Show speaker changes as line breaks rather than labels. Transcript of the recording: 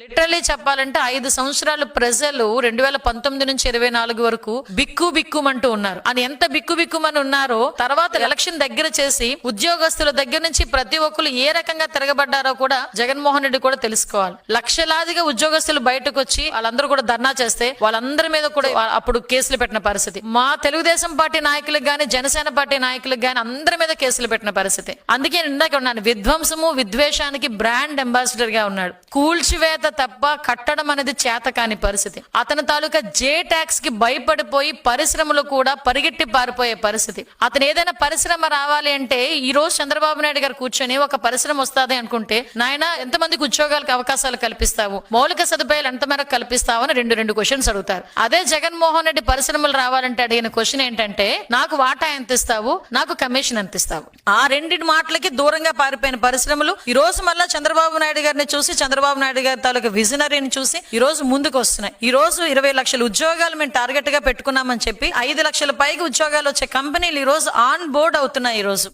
Literally చెప్పాలంటే ఐదు సంవత్సరాలు ప్రజలు రెండు వేల పంతొమ్మిది నుంచి ఇరవై నాలుగు వరకు బిక్కు బిక్కుమంటూ ఉన్నారు. అని ఎంత బిక్కు బిక్కుమని ఉన్నారో తర్వాత ఎలక్షన్ దగ్గర చేసి ఉద్యోగస్తుల దగ్గర నుంచి ప్రతి ఒక్కరు ఏ రకంగా తిరగబడ్డారో కూడా జగన్మోహన్ రెడ్డి కూడా తెలుసుకోవాలి. లక్షలాదిగా ఉద్యోగస్తులు బయటకు వచ్చి వాళ్ళందరూ కూడా ధర్నా చేస్తే వాళ్ళందరి మీద కూడా అప్పుడు కేసులు పెట్టిన పరిస్థితి. మా తెలుగుదేశం పార్టీ నాయకులకు గాని జనసేన పార్టీ నాయకులకు గాని అందరి మీద కేసులు పెట్టిన పరిస్థితి. అందుకే నేను ఇందాక ఉన్నాను. విధ్వంసము విద్వేషానికి బ్రాండ్ అంబాసిడర్గా ఉన్నాడు. కూల్చివేత తప్ప కట్టడం అనేది చేత కాని పరిస్థితి. అతని తాలూకా జే ట్యాక్స్కి భయపడిపోయి పరిశ్రమలు కూడా పరిగెట్టి పారిపోయే పరిస్థితి. అతను ఏదైనా పరిశ్రమ రావాలి అంటే ఈ రోజు చంద్రబాబు నాయుడు గారు కూర్చొని ఒక పరిశ్రమ వస్తుంది అనుకుంటే నాయన ఎంతమందికి ఉద్యోగాలకు అవకాశాలు కల్పిస్తావు? మౌలిక సదుపాయాలు ఎంత మేరకు కల్పిస్తావు? అని రెండు రెండు క్వశ్చన్స్ అడుగుతారు. అదే జగన్మోహన్ రెడ్డి పరిశ్రమలు రావాలంటే అడిగిన క్వశ్చన్ ఏంటంటే నాకు వాటా ఎంత ఇస్తావు? నాకు కమిషన్ ఎంత ఇస్తావు? ఆ రెండింటి మాటలకి దూరంగా పారిపోయిన పరిశ్రమలు ఈ రోజు మళ్ళా చంద్రబాబు నాయుడు గారిని చూసి చంద్రబాబు నాయుడు గారి తాలూకా విజనరీని చూసి ఈ రోజు ముందుకు వస్తున్నాయి. ఈ రోజు ఇరవై లక్షల ఉద్యోగాలు మేము టార్గెట్గా పెట్టుకున్నామని చెప్పి ఐదు లక్షల పైగా ఉద్యోగాలు వచ్చే కంపెనీలు ఈ రోజు ఆన్ బోర్డ్ అవుతున్నాయి ఈ రోజు.